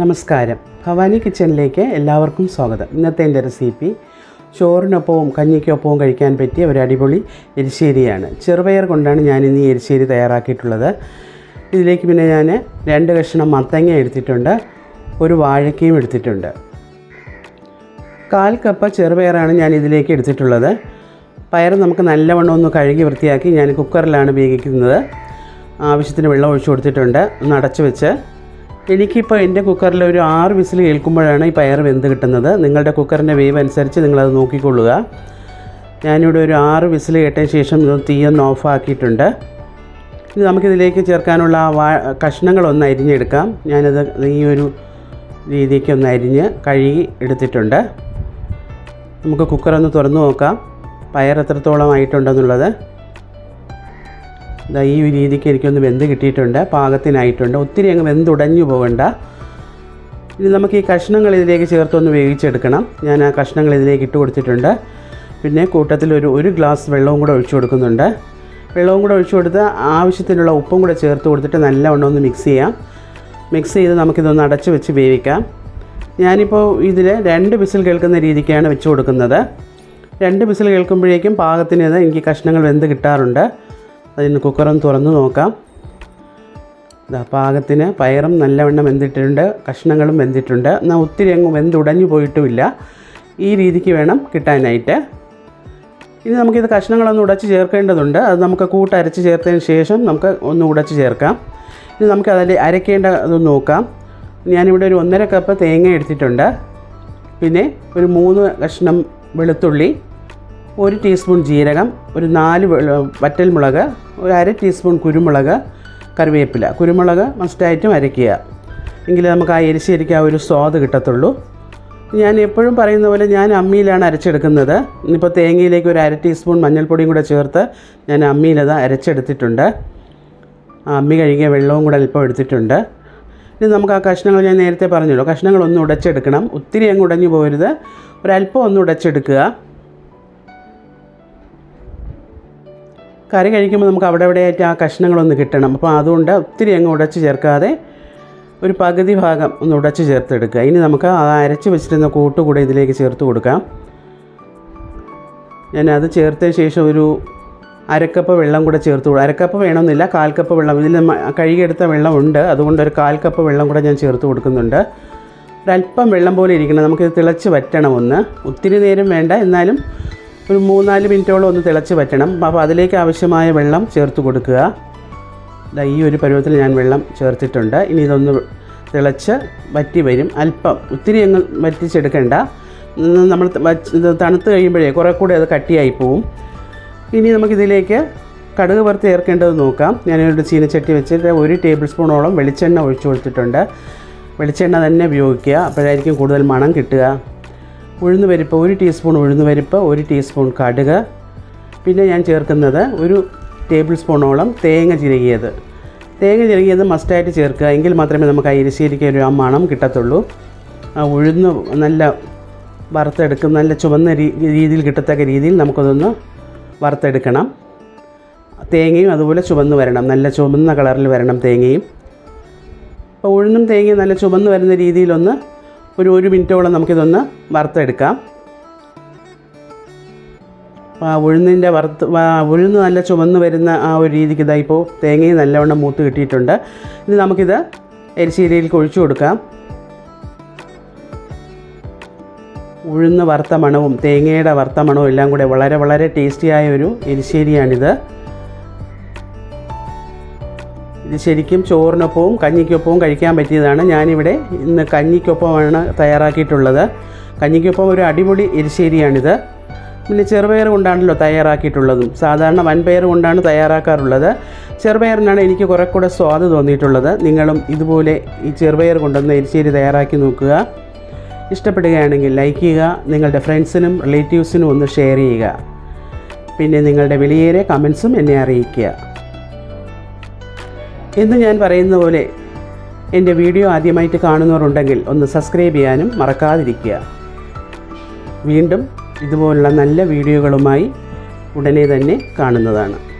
നമസ്കാരം. ഭവാനി കിച്ചണിലേക്ക് എല്ലാവർക്കും സ്വാഗതം. ഇന്നത്തെ എന്റെ റെസിപ്പി ചോറിനൊപ്പവും കഞ്ഞിക്കൊപ്പവും കഴിക്കാൻ പറ്റിയ ഒരു അടിപൊളി എരിശ്ശേരിയാണ്. ചെറുപയർ കൊണ്ടാണ് ഞാൻ ഇന്ന് ഈ എരിശ്ശേരി തയ്യാറാക്കിയിട്ടുള്ളത്. ഇതിലേക്ക് പിന്നെ ഞാൻ രണ്ട് കഷ്ണം മത്തങ്ങ എടുത്തിട്ടുണ്ട്. ഒരു വാഴക്കയും എടുത്തിട്ടുണ്ട്. കാൽ കപ്പ് ചെറുപയറാണ് ഞാൻ ഇതിലേക്ക് എടുത്തിട്ടുള്ളത്. പയർ നമുക്ക് നല്ലവണ്ണം ഒന്ന് കഴുകി വൃത്തിയാക്കി ഞാൻ കുക്കറിലാണ് വേവിക്കുന്നത് ആവശ്യത്തിന് വെള്ളം ഒഴിച്ചു കൊടുത്തിട്ടുണ്ട്. ഒന്ന് അടച്ചു വെച്ച്. എനിക്കിപ്പോൾ എന്റെ കുക്കറിൽ ഒരു ആറ് വിസിൽ കേൾക്കുമ്പോഴാണ് ഈ പയർ വെന്ത് കിട്ടുന്നത്. നിങ്ങളുടെ കുക്കറിന്റെ വേവ് അനുസരിച്ച് നിങ്ങളത് നോക്കിക്കൊള്ളുക. ഞാനിവിടെ ഒരു ആറ് വിസിൽ കേട്ടതിന് ശേഷം തീയൊന്ന് ഓഫാക്കിയിട്ടുണ്ട് ഇനി നമുക്കിതിലേക്ക് ചേർക്കാനുള്ള വാ കഷ്ണങ്ങളൊന്ന് അരിഞ്ഞെടുക്കാം. ഞാനത് ഈ ഒരു രീതിക്ക് ഒന്ന് അരിഞ്ഞ് കഴുകി എടുത്തിട്ടുണ്ട്. നമുക്ക് കുക്കറൊന്ന് തുറന്നു നോക്കാം. പയർ എത്രത്തോളം ആയിട്ടുണ്ടെന്നുള്ളത്. ഈ രീതിക്ക് എനിക്കൊന്ന് വെന്ത് കിട്ടിയിട്ടുണ്ട് പാകത്തിനായിട്ടുണ്ട്. ഒത്തിരി അങ്ങ് വെന്തുടഞ്ഞു പോകണ്ട. ഇനി നമുക്ക് ഈ കഷ്ണങ്ങൾ ഇതിലേക്ക് ചേർത്തൊന്ന് വേവിച്ചെടുക്കണം. ഞാൻ ആ കഷ്ണങ്ങൾ ഇതിലേക്ക് ഇട്ട് കൊടുത്തിട്ടുണ്ട്. പിന്നെ കൂട്ടത്തിൽ ഒരു ഒരു ഗ്ലാസ് വെള്ളവും കൂടെ ഒഴിച്ചു കൊടുക്കുന്നുണ്ട്. വെള്ളവും കൂടെ ഒഴിച്ചു കൊടുത്ത് ആവശ്യത്തിനുള്ള ഉപ്പും കൂടെ ചേർത്ത് കൊടുത്തിട്ട് നല്ലവണ്ണം ഒന്ന് മിക്സ് ചെയ്യാം. മിക്സ് ചെയ്ത് നമുക്കിതൊന്ന് അടച്ച് വെച്ച് വേവിക്കാം. ഞാനിപ്പോൾ ഇതിൽ രണ്ട് വിസിൽ കേൾക്കുന്ന രീതിക്കാണ് വെച്ച് കൊടുക്കുന്നത്. രണ്ട് വിസിൽ കേൾക്കുമ്പോഴേക്കും പാകത്തിന് എനിക്ക് കഷ്ണങ്ങൾ വെന്ത് കിട്ടാറുണ്ട്. അതിന് കുക്കറൊന്ന് തുറന്ന് നോക്കാം. ഇതാ പാകത്തിന് പയറും നല്ലവണ്ണം വെന്തിട്ടുണ്ട് കഷ്ണങ്ങളും വെന്തിട്ടുണ്ട്. എന്നാൽ ഒത്തിരി അങ്ങ് വെന്തുടഞ്ഞു പോയിട്ടുമില്ല. ഈ രീതിക്ക് വേണം കിട്ടാനായിട്ട്. ഇനി നമുക്കിത് കഷ്ണങ്ങളൊന്ന് ഉടച്ച് ചേർക്കേണ്ടതുണ്ട്. അത് നമുക്ക് കൂട്ടരച്ച് ചേർത്തതിന് ശേഷം നമുക്ക് ഒന്ന് ഉടച്ച് ചേർക്കാം. ഇനി നമുക്ക് അതിൽ അരക്കേണ്ട അതൊന്ന് നോക്കാം. ഞാനിവിടെ ഒരു ഒന്നര കപ്പ് തേങ്ങ എടുത്തിട്ടുണ്ട്. പിന്നെ ഒരു മൂന്ന് കഷ്ണം വെളുത്തുള്ളി ഒരു ടീസ്പൂൺ ജീരകം ഒരു നാല് വറ്റൽ മുളക് ഒരു അര ടീസ്പൂൺ കുരുമുളക് കറിവേപ്പില. കുരുമുളക് മസ്റ്റായിട്ടും അരയ്ക്കുക. എങ്കിലേ നമുക്ക് ആ എരിശരിക്ക് ആ ഒരു സ്വാദ് കിട്ടത്തുള്ളൂ. ഞാൻ എപ്പോഴും പറയുന്ന പോലെ ഞാൻ അമ്മിയിലാണ് അരച്ചെടുക്കുന്നത്. ഇന്നിപ്പോൾ തേങ്ങയിലേക്ക് ഒരു അര ടീസ്പൂൺ മഞ്ഞൾപ്പൊടിയും കൂടെ ചേർത്ത് ഞാൻ അമ്മിയിലത് അരച്ചെടുത്തിട്ടുണ്ട്. അമ്മി കഴുകിയ വെള്ളവും കൂടെ അല്പം എടുത്തിട്ടുണ്ട്. ഇനി നമുക്ക് ആ കഷ്ണങ്ങൾ ഞാൻ നേരത്തെ പറഞ്ഞല്ലോ കഷ്ണങ്ങൾ ഒന്ന് ഉടച്ചെടുക്കണം. ഒത്തിരി അങ്ങ് ഉടഞ്ഞു പോരുത് ഒരല്പം ഒന്ന് ഉടച്ചെടുക്കുക. കറി കഴിക്കുമ്പോൾ നമുക്ക് അവിടെ എവിടെയായിട്ട് ആ കഷ്ണങ്ങളൊന്ന് കിട്ടണം. അപ്പോൾ അതുകൊണ്ട് ഒത്തിരി അങ്ങ് ഉടച്ച് ചേർക്കാതെ ഒരു പകുതി ഭാഗം ഒന്ന് ഉടച്ച് ചേർത്തെടുക്കുക. ഇനി നമുക്ക് ആ അരച്ച് വെച്ചിരുന്ന കൂട്ട് കൂടെ ഇതിലേക്ക് ചേർത്ത് കൊടുക്കാം. ഞാൻ അത് ചേർത്തതിന് ശേഷം ഒരു അരക്കപ്പ് വെള്ളം കൂടെ ചേർത്ത് കൊടുക്കും അരക്കപ്പ് വേണമെന്നില്ല കാൽ കപ്പ് വെള്ളം. ഇതിൽ കഴുകിയെടുത്ത വെള്ളമുണ്ട്. അതുകൊണ്ട് ഒരു കാൽ കപ്പ് വെള്ളം കൂടെ ഞാൻ ചേർത്ത് കൊടുക്കുന്നുണ്ട്. ഒരല്പം വെള്ളം പോലെ ഇരിക്കണം. നമുക്കിത് തിളച്ച് വറ്റണം ഒന്ന്. ഒത്തിരി നേരം വേണ്ട. എന്നാലും ഒരു മൂന്നാൽ മിനിറ്റോളം ഒന്ന് തിളച്ച് വെക്കണം അപ്പോൾ അതിലേക്ക് ആവശ്യമായ വെള്ളം ചേർത്ത് കൊടുക്കുക. ഈ ഒരു പരുവത്തിൽ ഞാൻ വെള്ളം ചേർത്തിട്ടുണ്ട്. ഇനി ഇതൊന്ന് തിളച്ച് വറ്റി വരും. അല്പം ഒത്തിരി അങ്ങ് വറ്റിച്ചെടുക്കേണ്ട. നമ്മൾ തണുത്ത് കഴിയുമ്പോഴേ കുറേ കൂടെ അത് കട്ടിയായി പോവും. ഇനി നമുക്കിതിലേക്ക് കടുക് വറുത്ത് ചേർക്കേണ്ടത് നോക്കാം. ഞാനൊരു ചീനച്ചട്ടി വെച്ചിട്ട് ഒരു ടേബിൾ സ്പൂണോളം വെളിച്ചെണ്ണ ഒഴിച്ചു കൊടുത്തിട്ടുണ്ട്. വെളിച്ചെണ്ണ തന്നെ ഉപയോഗിക്കുക. അപ്പോഴായിരിക്കും കൂടുതൽ മണം കിട്ടുക. ഉഴുന്ന് പരിപ്പ് ഒരു ടീസ്പൂൺ ഉഴുന്ന് പരിപ്പ് ഒരു ടീസ്പൂൺ കടുക്. പിന്നെ ഞാൻ ചേർക്കുന്നത് ഒരു ടേബിൾ സ്പൂണോളം തേങ്ങ ചിരകിയത്. തേങ്ങ ചിരകിയത് മസ്റ്റായിട്ട് ചേർക്കുക. എങ്കിൽ മാത്രമേ നമുക്ക് ആ ഒരു ആ മണം കിട്ടത്തുള്ളൂ. ആ ഉഴുന്ന് നല്ല വറുത്തെടുക്കും നല്ല ചുവന്ന രീതിയിൽ കിട്ടത്തക്ക രീതിയിൽ നമുക്കതൊന്ന് വറുത്തെടുക്കണം. തേങ്ങയും അതുപോലെ ചുവന്ന് വരണം. നല്ല ചുവന്ന കളറിൽ വരണം തേങ്ങയും. അപ്പോൾ ഉഴുന്നും തേങ്ങയും നല്ല ചുവന്ന് വരുന്ന രീതിയിലൊന്ന് ഒരു ഒരു മിനിറ്റോളം നമുക്കിതൊന്ന് വറുത്തെടുക്കാം. ആ ഉഴുന്നിന്റെ വറുത്ത് ഉഴുന്ന് നല്ല ചുവന്ന് വരുന്ന ആ ഒരു രീതിക്ക് ഇതാ ഇപ്പോൾ തേങ്ങയും നല്ലവണ്ണം മൂത്ത് കിട്ടിയിട്ടുണ്ട്. ഇനി നമുക്കിത് എരിശ്ശേരിയിലേക്ക് ഒഴിച്ചു കൊടുക്കാം. ഉഴുന്ന് വറുത്ത മണവും തേങ്ങയുടെ വറുത്ത മണവും എല്ലാം കൂടെ വളരെ വളരെ ടേസ്റ്റിയായ ഒരു എരിശ്ശേരിയാണിത്. ഇത് ശരിക്കും ചോറിനൊപ്പവും കഞ്ഞിക്കൊപ്പവും കഴിക്കാൻ പറ്റിയതാണ്. ഞാനിവിടെ ഇന്ന് കഞ്ഞിക്കൊപ്പമാണ് തയ്യാറാക്കിയിട്ടുള്ളത്. കഞ്ഞിക്കൊപ്പം ഒരു അടിപൊളി എരിശ്ശേരിയാണിത്. പിന്നെ ചെറുപയർ കൊണ്ടാണല്ലോ തയ്യാറാക്കിയിട്ടുള്ളതും. സാധാരണ വൻപയർ കൊണ്ടാണ് തയ്യാറാക്കാറുള്ളത്. ചെറുപയറിനാണ് എനിക്ക് കുറെ കൂടെ സ്വാദ് തോന്നിയിട്ടുള്ളത്. നിങ്ങളും ഇതുപോലെ ഈ ചെറുപയർ കൊണ്ടൊന്ന് എരിശ്ശേരി തയ്യാറാക്കി നോക്കുക. ഇഷ്ടപ്പെടുകയാണെങ്കിൽ ലൈക്ക് ചെയ്യുക. നിങ്ങളുടെ ഫ്രണ്ട്സിനും റിലേറ്റീവ്സിനും ഒന്ന് ഷെയർ ചെയ്യുക. പിന്നെ നിങ്ങളുടെ വിലയേറെ കമൻസും എന്നെ അറിയിക്കുക. എന്ന് ഞാൻ പറയുന്ന പോലെ എന്റെ വീഡിയോ ആദ്യമായിട്ട് കാണുന്നവരുണ്ടെങ്കിൽ ഒന്ന് സബ്സ്ക്രൈബ് ചെയ്യാനും മറക്കാതിരിക്കുക. വീണ്ടും ഇതുപോലുള്ള നല്ല വീഡിയോകളുമായി ഉടനെ തന്നെ കാണുന്നതാണ്.